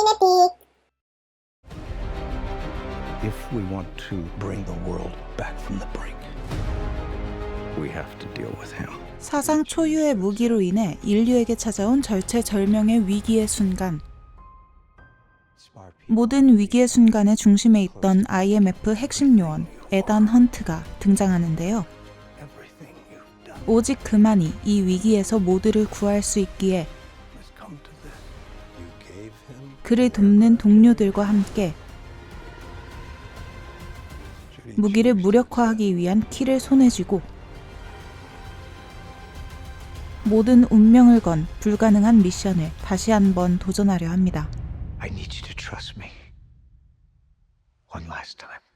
시네픽 If we want to bring the world back from the brink, we have to deal with him. 사상 초유의 무기로 인해 인류에게 찾아온 절체절명의 위기의 순간. 모든 위기의 순간의 중심에 있던 IMF 핵심 요원 에단 헌트가 등장하는데요. Everything you've done 오직 그만이 이 위기에서 모두를 구할 수 있기에 그를 돕는 동료들과 함께 무기를 무력화하기 위한 키를 손에 쥐고 모든 운명을 건 불가능한 미션을 다시 한번 도전하려 합니다. I need you to trust me. One last time.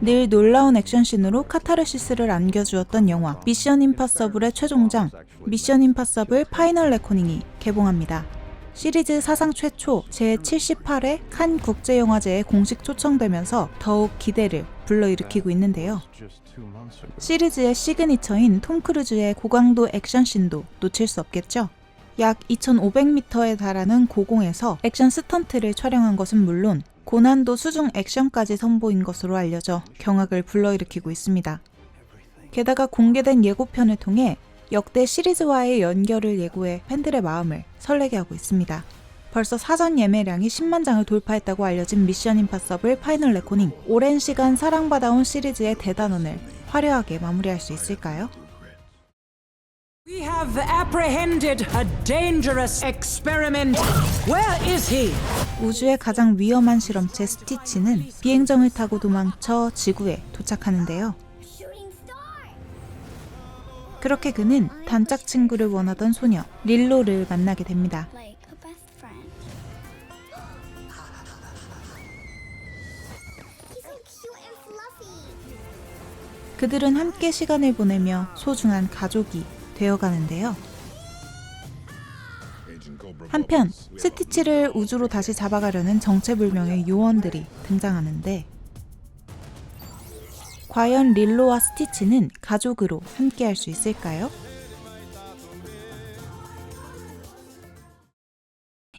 늘 놀라운 액션씬으로 카타르시스를 안겨주었던 영화 미션 임파서블의 최종장 미션 임파서블 파이널 레코닝이 개봉합니다. 시리즈 사상 최초 제78회 칸 국제영화제에 공식 초청되면서 더욱 기대를 불러일으키고 있는데요. 시리즈의 시그니처인 톰 크루즈의 고강도 액션씬도 놓칠 수 없겠죠. 약 2,500m에 달하는 고공에서 액션 스턴트를 촬영한 것은 물론 고난도 수중 액션까지 선보인 것으로 알려져 경악을 불러일으키고 있습니다. 게다가 공개된 예고편을 통해 역대 시리즈와의 연결을 예고해 팬들의 마음을 설레게 하고 있습니다. 벌써 사전 예매량이 10만 장을 돌파했다고 알려진 미션 임파서블 파이널 레코닝. 오랜 시간 사랑받아온 시리즈의 대단원을 화려하게 마무리할 수 있을까요? Have apprehended a dangerous experiment. Where is he? 우주의 가장 위험한 실험체 스티치는 비행정을 타고 도망쳐 지구에 도착하는데요. 그렇게 그는 단짝 친구를 원하던 소녀 릴로를 만나게 됩니다. 그들은 함께 시간을 보내며 소중한 가족이 되어가는데요. 한편 스티치를 우주로 다시 잡아가려는 정체불명의 요원들이 등장하는데 과연 릴로와 스티치는 가족으로 함께할 수 있을까요?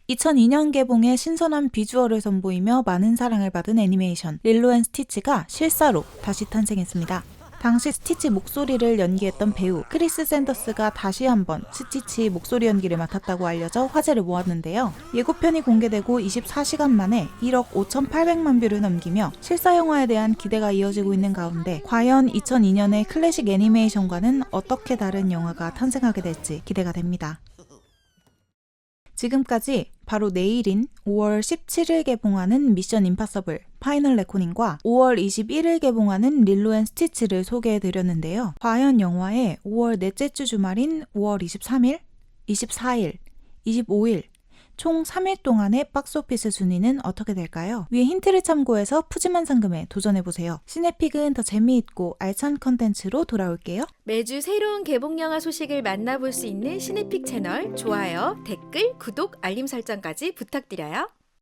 2002년 개봉의 신선한 비주얼을 선보이며 많은 사랑을 받은 애니메이션 릴로 앤 스티치가 실사로 다시 탄생했습니다. 당시 스티치 목소리를 연기했던 배우 크리스 샌더스가 다시 한번 스티치 목소리 연기를 맡았다고 알려져 화제를 모았는데요. 예고편이 공개되고 24시간 만에 1억 5,800만 뷰를 넘기며 실사 영화에 대한 기대가 이어지고 있는 가운데 과연 2002년의 클래식 애니메이션과는 어떻게 다른 영화가 탄생하게 될지 기대가 됩니다. 지금까지 바로 내일인 5월 17일 개봉하는 미션 임파서블 파이널 레코닝과 5월 21일 개봉하는 릴로 앤 스티치를 소개해 드렸는데요. 과연 영화의 5월 넷째 주 주말인 5월 23일, 24일, 25일 총 3일 동안의 박스오피스 순위는 어떻게 될까요? 위에 힌트를 참고해서 푸짐한 상금에 도전해보세요. 시네픽은 더 재미있고 알찬 컨텐츠로 돌아올게요. 매주 새로운 개봉 영화 소식을 만나볼 수 있는 시네픽 채널 좋아요, 댓글, 구독, 알림 설정까지 부탁드려요.